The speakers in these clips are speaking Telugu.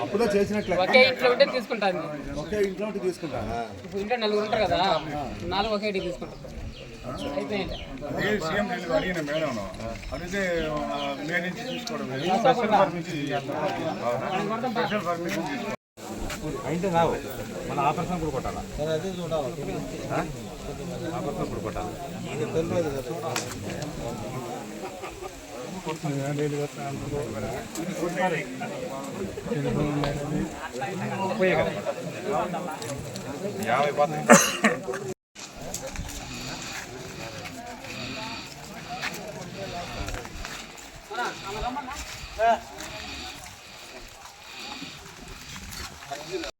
అప్పుడే చేసినట్లు ఒకే ఇంట్లో ఉంటే తీసుకుంటాను ఒకే ఇంట్లో ఉంటే తీసుకుంటాను ఇప్పుడు ఇంట్లో నలుగురు ఉంటారు కదా నాలుగు ఒకే ఇంటికి తీసుకుంటారు అయిపోయింది అదే సీఎం నేను అడిగిన మేడం అడిగితే నేను నుంచి చూసుకోవడం లేదు. స్పెషల్ పర్మిషన్ తీసుకోవాలి. స్పెషల్ పర్మిషన్ తీసుకోవాలి. అయితే కావు మన ఆపరేషన్ కూడా కొట్టాలా? ఆ? ఆపరేషన్ కూడా కొట్టాలి? కదా. యాభై పోతాయి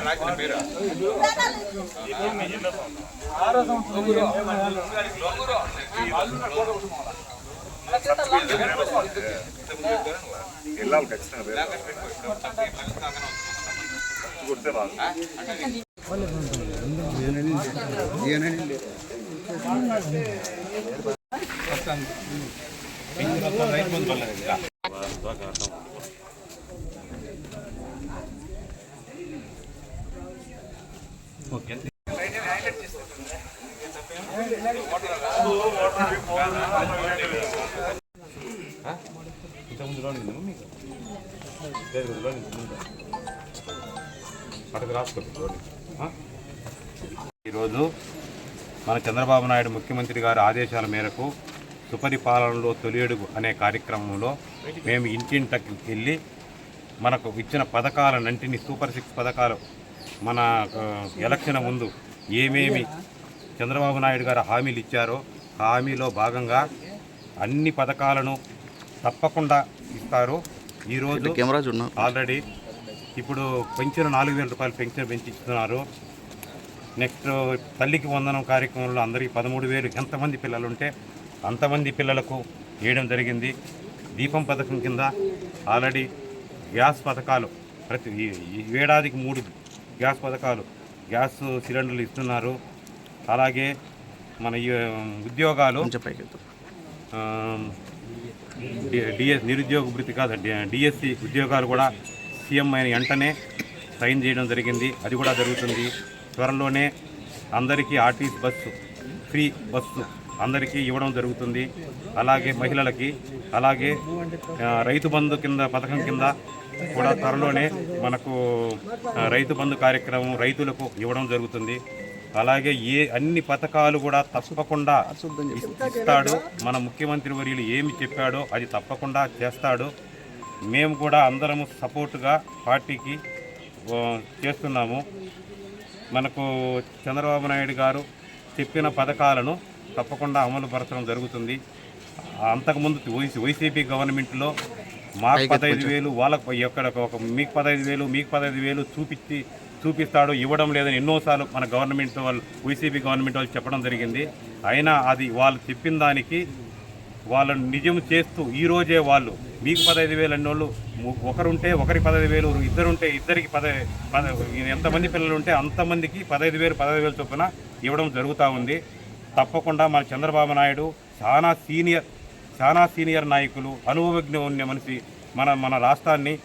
రాసిన పేరు వెళ్ళాలి ఖచ్చితంగా కొడితే రాదు రైతు రాసుకోండి ఈరోజు మన చంద్రబాబు నాయుడు ముఖ్యమంత్రి గారి ఆదేశాల మేరకు సుపరిపాలనలో తొలి అడుగు అనే కార్యక్రమంలో మేము ఇంటింటకి వెళ్ళి మనకు ఇచ్చిన పథకాలన్నింటినీ సూపర్ సిక్స్ పథకాలు మన ఎలక్షన్ ముందు ఏమేమి చంద్రబాబు నాయుడు గారు హామీలు ఇచ్చారో ఆ హామీలో భాగంగా అన్ని పథకాలను తప్పకుండా ఇస్తారు. ఈరోజు ఆల్రెడీ ఇప్పుడు పెంచిన నాలుగు వేల రూపాయలు పెన్షన్ పెంచి ఇస్తున్నారు నెక్స్ట్ తల్లికి వందనం కార్యక్రమంలో అందరికీ పదమూడు వేలు. ఎంతమంది పిల్లలు ఉంటే అంతమంది పిల్లలకు వేయడం జరిగింది. దీపం పథకం కింద ఆల్రెడీ గ్యాస్ పథకాలు ప్రతి ఏడాదికి మూడు గ్యాస్ పథకాలు గ్యాస్ సిలిండర్లు ఇస్తున్నారు. అలాగే మన ఉద్యోగాలు డిఎస్ నిరుద్యోగ వృత్తి కాదు డిఎస్సి ఉద్యోగాలు కూడా సీఎం అయిన వెంటనే సైన్ చేయడం జరిగింది. అది కూడా జరుగుతుంది. త్వరలోనే అందరికీ ఆర్టీసీ బస్సు ఫ్రీ బస్సు అందరికీ ఇవ్వడం జరుగుతుంది. అలాగే మహిళలకి అలాగే రైతు బంధు కింద పథకం కింద కూడా త్వరలోనే మనకు రైతు బంధు కార్యక్రమం రైతులకు ఇవ్వడం జరుగుతుంది. అలాగే ఏ అన్ని పథకాలు కూడా తప్పకుండా ఇస్తాడు. మన ముఖ్యమంత్రి వర్యులు ఏమి చెప్పాడో అది తప్పకుండా చేస్తాడు. మేము కూడా అందరము సపోర్టుగా పార్టీకి చేస్తున్నాము. మనకు చంద్రబాబు నాయుడు గారు చెప్పిన పథకాలను తప్పకుండా అమలు పరచడం జరుగుతుంది. అంతకుముందు వైసీ వైసీపీ గవర్నమెంట్లో మాకు పదహైదు వేలు వాళ్ళకు ఎక్కడ ఒక మీకు పదహైదు వేలు మీకు పదహైదు వేలు చూపించి చూపిస్తాడు ఇవ్వడం లేదని ఎన్నోసార్లు మన గవర్నమెంట్ వాళ్ళు వైసీపీ గవర్నమెంట్ వాళ్ళు చెప్పడం జరిగింది. అయినా అది వాళ్ళు చెప్పిన దానికి వాళ్ళని నిజం చేస్తూ ఈ రోజే వాళ్ళు మీకు పదహైదు వేలు అన్నోళ్ళు ఒకరుంటే ఒకరికి పదహైదు వేలు ఇద్దరుంటే ఇద్దరికి పద పద ఎంతమంది పిల్లలు ఉంటే అంతమందికి పదహైదు వేలు పదహైదు వేలు చొప్పున ఇవ్వడం జరుగుతూ ఉంది. తప్పకుండా మన చంద్రబాబు నాయుడు చాలా సీనియర్ చాలా సీనియర్ నాయకులు అనుభవజ్ఞ ఉన్న మనిషి. మన మన రాష్ట్రాన్ని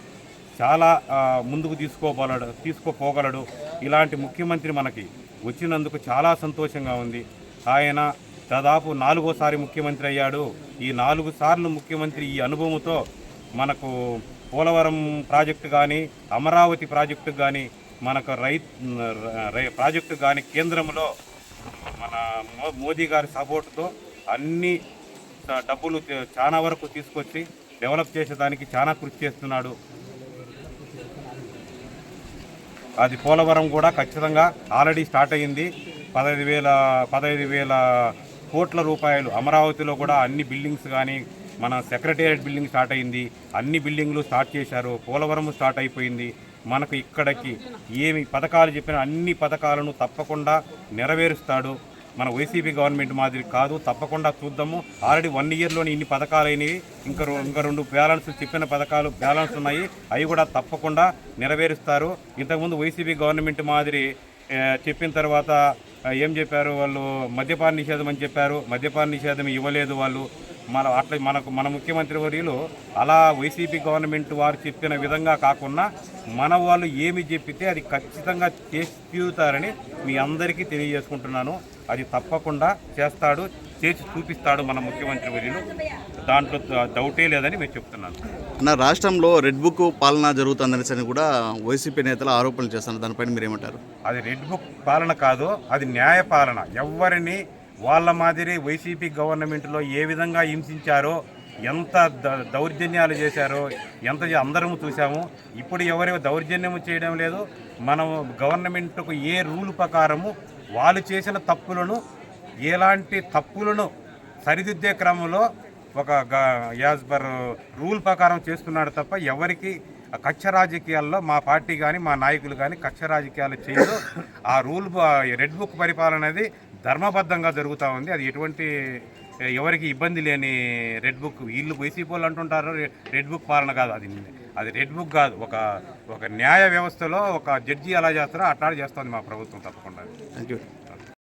చాలా ముందుకు తీసుకోగలడు తీసుకోపోగలడు. ఇలాంటి ముఖ్యమంత్రి మనకి వచ్చినందుకు చాలా సంతోషంగా ఉంది. ఆయన దాదాపు నాలుగోసారి ముఖ్యమంత్రి అయ్యాడు. ఈ నాలుగు సార్లు ముఖ్యమంత్రి ఈ అనుభవంతో మనకు పోలవరం ప్రాజెక్టు కానీ అమరావతి ప్రాజెక్టు కానీ మనకు రై రై- ప్రాజెక్టు కానీ కేంద్రంలో మన మోదీ గారి సపోర్ట్తో అన్ని డబ్బులు చాలా వరకు తీసుకొచ్చి డెవలప్ చేసేదానికి చాలా కృషి చేస్తున్నాడు. అది పోలవరం కూడా ఖచ్చితంగా ఆల్రెడీ స్టార్ట్ అయ్యింది. పదహైదు వేల పదహైదు వేల కోట్ల రూపాయలు అమరావతిలో కూడా అన్ని బిల్డింగ్స్ కానీ మన సెక్రటేరియట్ బిల్డింగ్ స్టార్ట్ అయింది అన్ని బిల్డింగ్లు స్టార్ట్ చేశారు. పోలవరం స్టార్ట్ అయిపోయింది. మనకు ఇక్కడికి ఏమి పథకాలు చెప్పిన అన్ని పథకాలను తప్పకుండా నెరవేరుస్తాడు. మన వైసీపీ గవర్నమెంట్ మాదిరి కాదు. తప్పకుండా చూద్దాము. ఆల్రెడీ వన్ ఇయర్లోని ఇన్ని పథకాలు అయినవి ఇంకా ఇంకా రెండు బ్యాలెన్స్ చెప్పిన పథకాలు బ్యాలెన్స్ ఉన్నాయి. అవి కూడా తప్పకుండా నెరవేరుస్తారు. ఇంతకుముందు వైసీపీ గవర్నమెంట్ మాదిరి చెప్పిన తర్వాత ఏం చెప్పారు వాళ్ళు? మద్యపాన నిషేధం అని చెప్పారు. మద్యపాన నిషేధం ఇవ్వలేదు వాళ్ళు. మన అట్లా మనకు మన ముఖ్యమంత్రి వర్యులు అలా వైసీపీ గవర్నమెంట్ వారు చెప్పిన విధంగా కాకుండా మన వాళ్ళు ఏమి చెప్పితే అది ఖచ్చితంగా చేసి తీరుతారని మీ అందరికీ తెలియజేసుకుంటున్నాను. అది తప్పకుండా చేస్తాడు చేసి చూపిస్తాడు మన ముఖ్యమంత్రి వర్యులు. దాంట్లో డౌటే లేదని మేము చెప్తున్నాను. అన్న రాష్ట్రంలో రెడ్ బుక్ పాలన జరుగుతుందనేసి అని కూడా వైసీపీ నేతలు ఆరోపణలు చేస్తున్నారు. దానిపైన మీరు ఏమంటారు అది రెడ్ బుక్ పాలన కాదు అది న్యాయ పాలన. ఎవరిని వాళ్ళ మాదిరి వైసీపీ గవర్నమెంట్లో ఏ విధంగా హింసించారో ఎంత ద- దౌర్జన్యాలు చేశారో ఎంత అందరము చూసాము ఇప్పుడు ఎవరు దౌర్జన్యము చేయడం లేదు. మనం గవర్నమెంట్కు ఏ రూల్ ప్రకారము వాళ్ళు చేసిన తప్పులను ఎలాంటి తప్పులను సరిదిద్దే క్రమంలో ఒక యాజ్ పర్ రూల్ ప్రకారం చేస్తున్నాడు తప్ప ఎవరికి కక్ష రాజకీయాల్లో మా పార్టీ కానీ మా నాయకులు కానీ కక్ష రాజకీయాలు చేయరు. ఆ రూల్ రెడ్ బుక్ పరిపాలన అనేది ధర్మబద్ధంగా జరుగుతూ ఉంది. అది ఎటువంటి ఎవరికి ఇబ్బంది లేని రెడ్ బుక్. వీళ్ళు వైసీపీ వాళ్ళు అంటుంటారు రెడ్ బుక్ పాలన కాదు. అది అది రెడ్ బుక్ కాదు. ఒక ఒక న్యాయ వ్యవస్థలో ఒక జడ్జి ఎలా చేస్తారో అట్లా చేస్తుంది మా ప్రభుత్వం తప్పకుండా. Thank you